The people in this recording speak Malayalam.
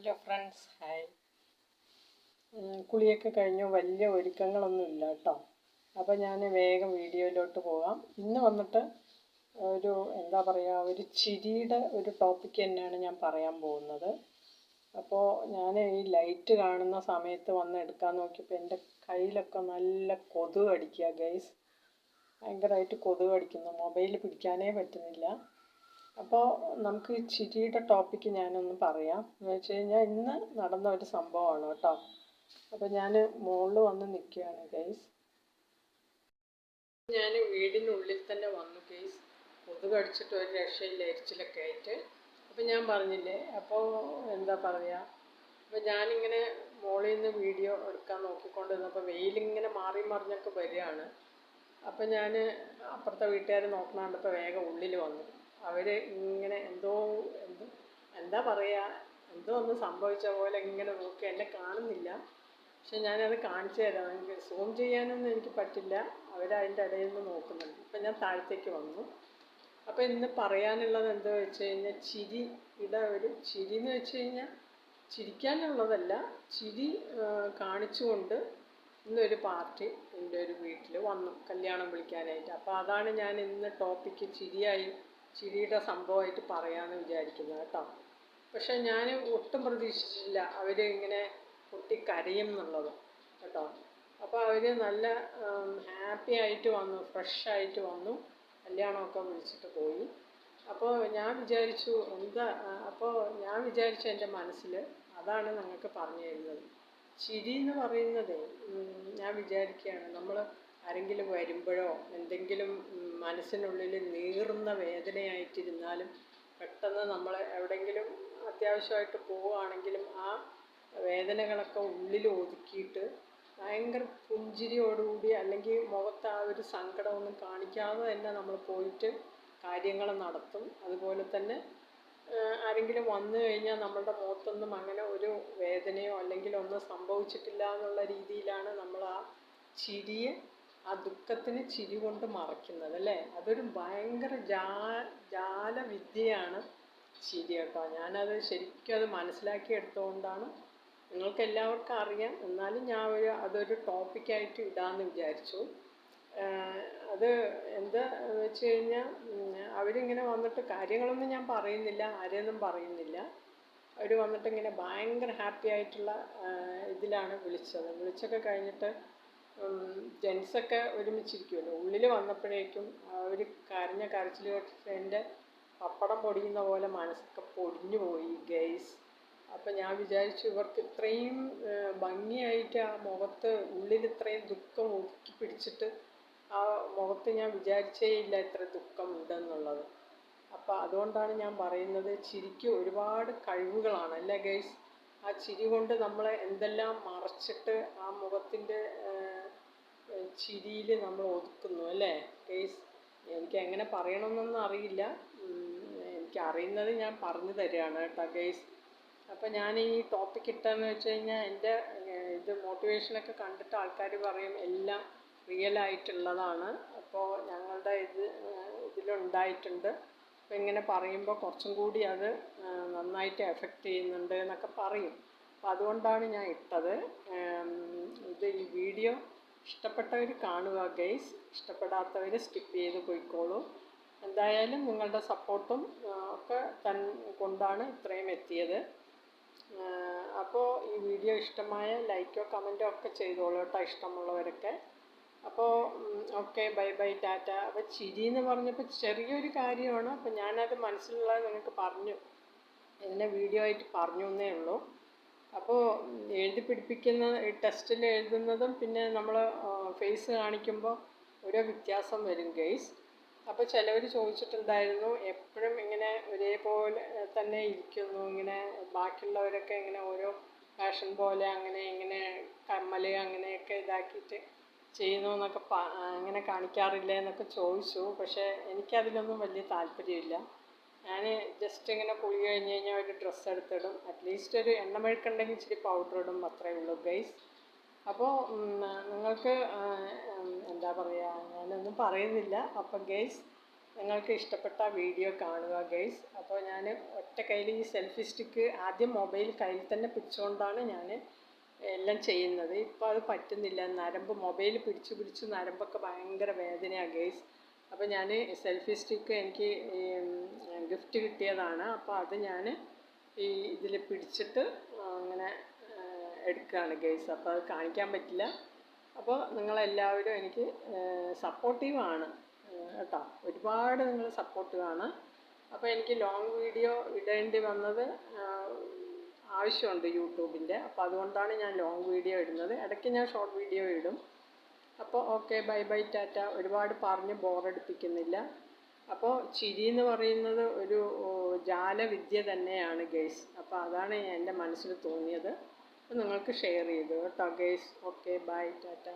ഹലോ ഫ്രണ്ട്സ് ഹായ് കുളിയൊക്കെ കഴിഞ്ഞു. വലിയ ഒരുക്കങ്ങളൊന്നും ഇല്ല കേട്ടോ. അപ്പോൾ ഞാൻ വേഗം വീഡിയോയിലോട്ട് പോകാം. ഇന്ന് വന്നിട്ട് ഒരു എന്താ പറയുക ഒരു ചിരിയുടെ ഒരു ടോപ്പിക്ക് തന്നെയാണ് ഞാൻ പറയാൻ പോകുന്നത്. അപ്പോൾ ഞാൻ ഈ ലൈറ്റ് കാണുന്ന സമയത്ത് വന്ന് എടുക്കാൻ നോക്കിയപ്പോൾ എന്റെ കയ്യിലൊക്കെ നല്ല കൊതുക് അടിക്കുക ഗൈസ് ഭയങ്കരമായിട്ട് കൊതുക് അടിക്കുന്നു. മൊബൈൽ പിടിക്കാനേ പറ്റുന്നില്ല. അപ്പോൾ നമുക്ക് ഈ ചിരിയുടെ ടോപ്പിക്ക് ഞാനൊന്ന് പറയാം. എന്ന് വെച്ച് കഴിഞ്ഞാൽ ഇന്ന് നടന്ന ഒരു സംഭവമാണ് കേട്ടോ. അപ്പോൾ ഞാൻ മുകളിൽ വന്ന് നിൽക്കുകയാണ് ഗൈസ് ഞാൻ വീടിനുള്ളിൽ തന്നെ വന്നു ഗൈസ് കൊതുക് അടിച്ചിട്ട് ഒരു രക്ഷയില്ല എരിച്ചിലൊക്കെ ആയിട്ട്. അപ്പോൾ ഞാൻ പറഞ്ഞില്ലേ അപ്പോൾ എന്താ പറയുക അപ്പോൾ ഞാനിങ്ങനെ മുകളിൽ നിന്ന് വീഡിയോ എടുക്കാൻ നോക്കിക്കൊണ്ടിരുന്നപ്പോൾ വെയിലിങ്ങനെ മാറി മറിഞ്ഞൊക്കെ വരികയാണ്. അപ്പം ഞാൻ അപ്പുറത്തെ വീട്ടുകാർ നോക്കണ കണ്ടപ്പോൾ വേഗം ഉള്ളിൽ വന്നു. അവർ ഇങ്ങനെ എന്തോ എന്തോ എന്താ പറയുക എന്തോ ഒന്ന് സംഭവിച്ച പോലെ ഇങ്ങനെ നോക്കി എന്നെ കാണുന്നില്ല. പക്ഷെ ഞാനത് കാണിച്ചു തരാം. എനിക്ക് സൂം ചെയ്യാനൊന്നും എനിക്ക് പറ്റില്ല. അവരതിന്റെ ഇടയിൽ നിന്ന് നോക്കുന്നുണ്ട്. ഇപ്പം ഞാൻ താഴത്തേക്ക് വന്നു. അപ്പോൾ ഇന്ന് പറയാനുള്ളത് എന്താ വെച്ച് കഴിഞ്ഞാൽ ചിരി ഇവിടെ ഒരു ചിരി എന്ന് വെച്ച് കഴിഞ്ഞാൽ ചിരിക്കാനുള്ളതല്ല ചിരി കാണിച്ചുകൊണ്ട് ഇന്നൊരു പാർട്ടി എന്റെ ഒരു വീട്ടിൽ വന്നു. കല്യാണം വിളിക്കാനായിട്ട്. അപ്പോൾ അതാണ് ഞാൻ ഇന്ന് ടോപ്പിക്ക് ചിരിയായി ചിരിയുടെ സംഭവമായിട്ട് പറയാമെന്ന് വിചാരിക്കുന്നത് കേട്ടോ. പക്ഷേ ഞാൻ ഒട്ടും പ്രതീക്ഷിച്ചില്ല അവർ ഇങ്ങനെ പൊട്ടി കരയും എന്നുള്ളത് കേട്ടോ. അപ്പോൾ അവർ നല്ല ഹാപ്പി ആയിട്ട് വന്നു ഫ്രഷ് ആയിട്ട് വന്നു കല്യാണമൊക്കെ വിളിച്ചിട്ട് പോയി. അപ്പോൾ ഞാൻ വിചാരിച്ചു എന്താ അപ്പോൾ ഞാൻ വിചാരിച്ചു എന്റെ മനസ്സിൽ അതാണ് നിങ്ങൾക്ക് പറഞ്ഞു തരുന്നത്. ചിരി എന്ന് പറയുന്നത് ഞാൻ വിചാരിക്കുകയാണ് നമ്മൾ ആരെങ്കിലും വരുമ്പോഴോ എന്തെങ്കിലും മനസ്സിനുള്ളിൽ നീറുന്ന വേദനയായിട്ടിരുന്നാലും പെട്ടെന്ന് നമ്മൾ എവിടെയെങ്കിലും അത്യാവശ്യമായിട്ട് പോവുകയാണെങ്കിലും ആ വേദനകളൊക്കെ ഉള്ളിൽ ഒതുക്കിയിട്ട് ഭയങ്കര പുഞ്ചിരിയോടുകൂടി അല്ലെങ്കിൽ മുഖത്ത് ആ ഒരു സങ്കടമൊന്നും കാണിക്കാതെ തന്നെ നമ്മൾ പോയിട്ട് കാര്യങ്ങൾ നടത്തും. അതുപോലെ തന്നെ ആരെങ്കിലും വന്നു കഴിഞ്ഞാൽ നമ്മളുടെ മുഖത്തൊന്നും അങ്ങനെ ഒരു വേദനയോ അല്ലെങ്കിൽ ഒന്നും സംഭവിച്ചിട്ടില്ല എന്നുള്ള രീതിയിലാണ് നമ്മൾ ആ ചിരിയെ ആ ദുഃഖത്തിന് ചിരി കൊണ്ട് മറയ്ക്കുന്നത് അല്ലേ? അതൊരു ഭയങ്കര ജാ ജാലവിദ്യയാണ് ചിരി കേട്ടോ. ഞാനത് ശരിക്കും അത് മനസ്സിലാക്കി എടുത്തുകൊണ്ടാണ് നിങ്ങൾക്ക് എല്ലാവർക്കും അറിയാം. എന്നാലും ഞാൻ ഒരു അതൊരു ടോപ്പിക്കായിട്ട് ഇടാമെന്ന് വിചാരിച്ചു. അത് എന്താ വെച്ച് കഴിഞ്ഞാൽ അവരിങ്ങനെ വന്നിട്ട് കാര്യങ്ങളൊന്നും ഞാൻ പറയുന്നില്ല ആരെയൊന്നും പറയുന്നില്ല. അവർ വന്നിട്ട് ഇങ്ങനെ ഭയങ്കര ഹാപ്പി ആയിട്ടുള്ള ഇതിലാണ് വിളിച്ചത്. വിളിച്ചൊക്കെ കഴിഞ്ഞിട്ട് ജെൻസൊക്കെ ഒരുമിച്ചിരിക്കുമല്ലോ ഉള്ളിൽ വന്നപ്പോഴേക്കും ഒരു കരഞ്ഞ കരച്ചിൽ കേട്ടിട്ട് എന്റെ പപ്പടം പൊടിയുന്ന പോലെ മനസ്സൊക്കെ പൊടിഞ്ഞു പോയി ഗൈസ് അപ്പം ഞാൻ വിചാരിച്ചു ഇവർക്ക് ഇത്രയും ഭംഗിയായിട്ട് ആ മുഖത്ത് ഉള്ളിൽ ഇത്രയും ദുഃഖം ഒതുക്കി പിടിച്ചിട്ട് ആ മുഖത്ത് ഞാൻ വിചാരിച്ചേ ഇല്ല ഇത്ര ദുഃഖം ഉണ്ടെന്നുള്ളത് അപ്പോൾ അതുകൊണ്ടാണ് ഞാൻ പറയുന്നത് ചിരിക്ക് ഒരുപാട് കഴിവുകളാണ് അല്ലേ ഗൈസ് ആ ചിരി കൊണ്ട് നമ്മളെ എന്തെല്ലാം മറച്ചിട്ട് ആ മുഖത്തിന്റെ ചിരിയിൽ നമ്മൾ ഒതുക്കുന്നു അല്ലേ? കേസ് എനിക്ക് എങ്ങനെ പറയണമെന്നൊന്നും അറിയില്ല. എനിക്ക് അറിയുന്നത് ഞാൻ പറഞ്ഞു തരികയാണ് കേട്ടോ ഗൈസ് അപ്പോൾ ഞാൻ ഈ ടോപ്പിക് ഇട്ടതെന്ന് വെച്ച് കഴിഞ്ഞാൽ എന്റെ ഇത് മോട്ടിവേഷനൊക്കെ കണ്ടിട്ട് ആൾക്കാർ പറയും എല്ലാം റിയൽ ആയിട്ടുള്ളതാണ്. അപ്പോൾ ഞങ്ങളുടെ ഇത് ഇതിലുണ്ടായിട്ടുണ്ട്. അപ്പോൾ ഇങ്ങനെ പറയുമ്പോൾ കുറച്ചും കൂടി അത് നന്നായിട്ട് എഫക്റ്റ് ചെയ്യുന്നുണ്ട് എന്നൊക്കെ പറയും. അപ്പോൾ അതുകൊണ്ടാണ് ഞാൻ ഇട്ടത്. ഇത് ഈ വീഡിയോ ഇഷ്ടപ്പെട്ടവർ കാണുക ഗൈസ് ഇഷ്ടപ്പെടാത്തവർ സ്കിപ്പ് ചെയ്ത് പോയിക്കോളൂ. എന്തായാലും നിങ്ങളുടെ സപ്പോർട്ടും ഒക്കെ തൻ കൊണ്ടാണ് ഇത്രയും എത്തിയത്. അപ്പോൾ ഈ വീഡിയോ ഇഷ്ടമായ ലൈക്കോ കമന്റോ ഒക്കെ ചെയ്തോളൂ കേട്ടോ ഇഷ്ടമുള്ളവരൊക്കെ. അപ്പോൾ ഓക്കെ ബൈ ബൈ ടാറ്റ. അപ്പോൾ ചിരി എന്ന് പറഞ്ഞപ്പോൾ ചെറിയൊരു കാര്യമാണ്. അപ്പോൾ ഞാനത് മനസ്സിലുള്ളത് നിങ്ങൾക്ക് പറഞ്ഞു. എന്നെ വീഡിയോ ആയിട്ട് പറഞ്ഞു എന്നേ ഉള്ളൂ. അപ്പോൾ എഴുതി പിടിപ്പിക്കുന്ന ടെസ്റ്റിൽ എഴുതുന്നതും പിന്നെ നമ്മൾ ഫേസ് കാണിക്കുമ്പോൾ ഓരോ വ്യത്യാസം വരും ഗെയ്സ് അപ്പോൾ ചിലവർ ചോദിച്ചിട്ടുണ്ടായിരുന്നു എപ്പോഴും ഇങ്ങനെ ഒരേപോലെ തന്നെ ഇരിക്കുന്നു ഇങ്ങനെ ബാക്കിയുള്ളവരൊക്കെ ഇങ്ങനെ ഓരോ ഫാഷൻ പോലെ അങ്ങനെ ഇങ്ങനെ കമ്മൽ അങ്ങനെയൊക്കെ ഇതാക്കിയിട്ട് ചെയ്യുന്നു എന്നൊക്കെ അങ്ങനെ കാണിക്കാറില്ല എന്നൊക്കെ ചോദിച്ചു. പക്ഷേ എനിക്കതിലൊന്നും വലിയ താല്പര്യമില്ല. ഞാൻ ജസ്റ്റ് ഇങ്ങനെ കുളി കഴിഞ്ഞ് കഴിഞ്ഞാൽ ഒരു ഡ്രസ്സ് എടുത്തിടും. അറ്റ്ലീസ്റ്റ് ഒരു എണ്ണമെഴുക്കുണ്ടെങ്കിൽ ഇച്ചിരി പൗഡർ ഇടും അത്രയേ ഉള്ളൂ ഗൈസ് അപ്പോൾ നിങ്ങൾക്ക് എന്താ പറയുക ഞാനൊന്നും പറയുന്നില്ല. അപ്പോൾ ഗൈസ് നിങ്ങൾക്ക് ഇഷ്ടപ്പെട്ട വീഡിയോ കാണുക ഗൈസ് അപ്പോൾ ഞാൻ ഒറ്റ കയ്യിൽ ഈ സെൽഫി സ്റ്റിക്ക് ആദ്യം മൊബൈൽ കയ്യിൽ തന്നെ പിടിച്ചുകൊണ്ടാണ് ഞാൻ എല്ലാം ചെയ്യുന്നത്. ഇപ്പോൾ അത് പറ്റുന്നില്ല. നരമ്പ് മൊബൈൽ പിടിച്ച് പിടിച്ച് നരമ്പൊക്കെ ഭയങ്കര വേദനയാണ് ഗൈസ് അപ്പോൾ ഞാൻ സെൽഫി സ്റ്റിക്ക് എനിക്ക് ഗിഫ്റ്റ് കിട്ടിയതാണ്. അപ്പോൾ അത് ഞാൻ ഈ ഇതിൽ പിടിച്ചിട്ട് അങ്ങനെ എടുക്കുകയാണ് ഗൈസ് അപ്പോൾ അത് കാണിക്കാൻ പറ്റില്ല. അപ്പോൾ നിങ്ങളെല്ലാവരും എനിക്ക് സപ്പോർട്ടീവാണ് കേട്ടോ. ഒരുപാട് നിങ്ങൾ സപ്പോർട്ടീവാണ് അപ്പോൾ എനിക്ക് ലോങ് വീഡിയോ ഇടേണ്ടി വന്നത് ആവശ്യമുണ്ട് യൂട്യൂബിന്റെ അപ്പോൾ അതുകൊണ്ടാണ് ഞാൻ ലോങ് വീഡിയോ ഇടുന്നത്. ഇടയ്ക്ക് ഞാൻ ഷോർട്ട് വീഡിയോ ഇടും. അപ്പോൾ ഓക്കെ ബൈ ബൈ ടാറ്റ. ഒരുപാട് പറഞ്ഞ് ബോറടിപ്പിക്കുന്നില്ല. അപ്പോൾ ചിരി എന്ന് പറയുന്നത് ഒരു ജാലവിദ്യ തന്നെയാണ് ഗേസ്. അപ്പോൾ അതാണ് എന്റെ മനസ്സിൽ തോന്നിയത്. അപ്പോൾ നിങ്ങൾക്ക് ഷെയർ ചെയ്തു കേട്ടോ ഗേസ്. Okay bye Tata.